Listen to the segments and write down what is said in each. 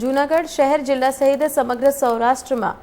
જૂનાગઢ શહેર જિલ્લા સહિત સમગ્ર સૌરાષ્ટ્રમાં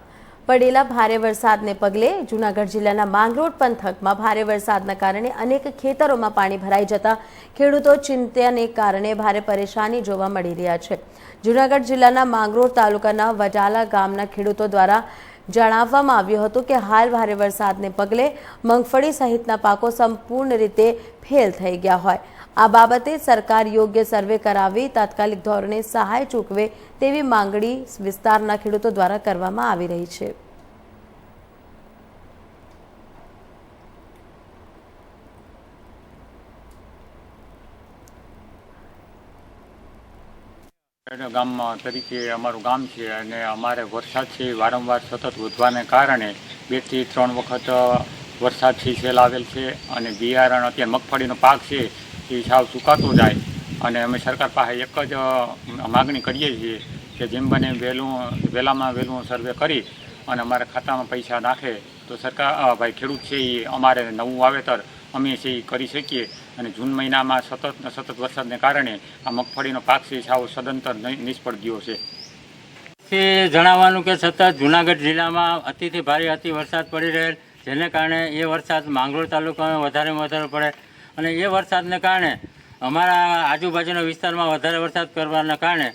પડેલા ભારે વરસાદને પગલે જૂનાગઢ જિલ્લાના માંગરોળ પંથકમાં ભારે વરસાદના કારણે અનેક ખેતરોમાં પાણી ભરાઈ જતા ખેડૂતો ચિંતાને કારણે ભારે પરેશાની જોવા મળી રહ્યા છે. જૂનાગઢ જિલ્લાના માંગરોળ તાલુકાના વજાલા ગામના ખેડૂતો દ્વારા જણાવવામાં આવ્યું હતું કે હાલ ભારે વરસાદને પગલે મગફળી સહિતના પાકો સંપૂર્ણ રીતે ફેલ થઈ ગયા હોય. આ બાબતે સરકાર યોગ્ય સર્વે કરાવી તાત્કાલિક ધોરણે સહાય ચૂકવે તેવી માંગણી વિસ્તારના ખેડૂતો દ્વારા કરવામાં આવી રહી છે. ગામમાં તરીકે અમારું ગામ છે અને અમારે વરસાદ છે, વારંવાર સતત વધવાને કારણે બેથી ત્રણ વખત વરસાદથી સેલ આવેલ છે અને બિયારણ અત્યારે મગફળીનો પાક છે એ સાવ સુકાતો જાય અને અમે સરકાર પાસે એક જ માગણી કરીએ છીએ કે જેમ બને વહેલું, વહેલામાં વહેલું સર્વે કરી અને અમારા ખાતામાં પૈસા નાખે. તો સરકાર ભાઈ ખેડૂત છે એ અમારે નવું વાવેતર અમે છે એ કરી શકીએ અને જૂન મહિનામાં સતત સતત વરસાદને કારણે આ મગફળીનો પાક છે સાવ સદંતર નિષ્ફળ ગયો છે. તે જણાવવાનું કે સતત જુનાગઢ જિલ્લામાં અતિથી ભારે અતિ વરસાદ પડી રહેલ, જેને કારણે એ વરસાદ માંગરોળ તાલુકામાં વધારેમાં વધારે પડે અને એ વરસાદને કારણે અમારા આજુબાજુના વિસ્તારમાં વધારે વરસાદ કરવાના કારણે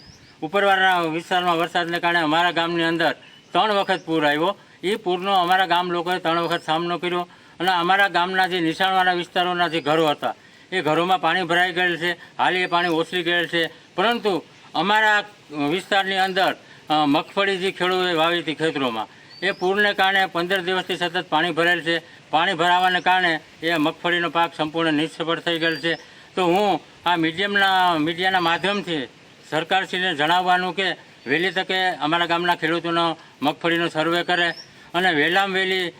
ઉપરવાળાના વિસ્તારમાં વરસાદને કારણે અમારા ગામની અંદર ત્રણ વખત પૂર આવ્યો. એ પૂરનો અમારા ગામ લોકોએ ત્રણ વખત સામનો કર્યો. અને અમારા ગામના જે નિશાળવાળા વિસ્તારોના જે ઘરો હતા, એ ઘરોમાં પાણી ભરાઈ ગયેલ છે, હાલ એ પાણી ઓસરી ગયેલ છે. પરંતુ અમારા વિસ્તારની અંદર મગફળી જે ખેડૂતોએ વાવી હતી ખેતરોમાં. એ પૂરને કારણે પંદર દિવસથી સતત પાણી ભરેલ છે. પાણી ભરાવાને કારણે એ મગફળીનો પાક સંપૂર્ણ નિષ્ફળ થઈ ગયેલ છે. તો હું આ મીડિયમના, મીડિયાના માધ્યમથી સરકારશ્રીને જણાવવાનું કે, વહેલી તકે અમારા ગામના ખેડૂતોનો મગફળીનો સર્વે કરે અને વહેલામાં વહેલી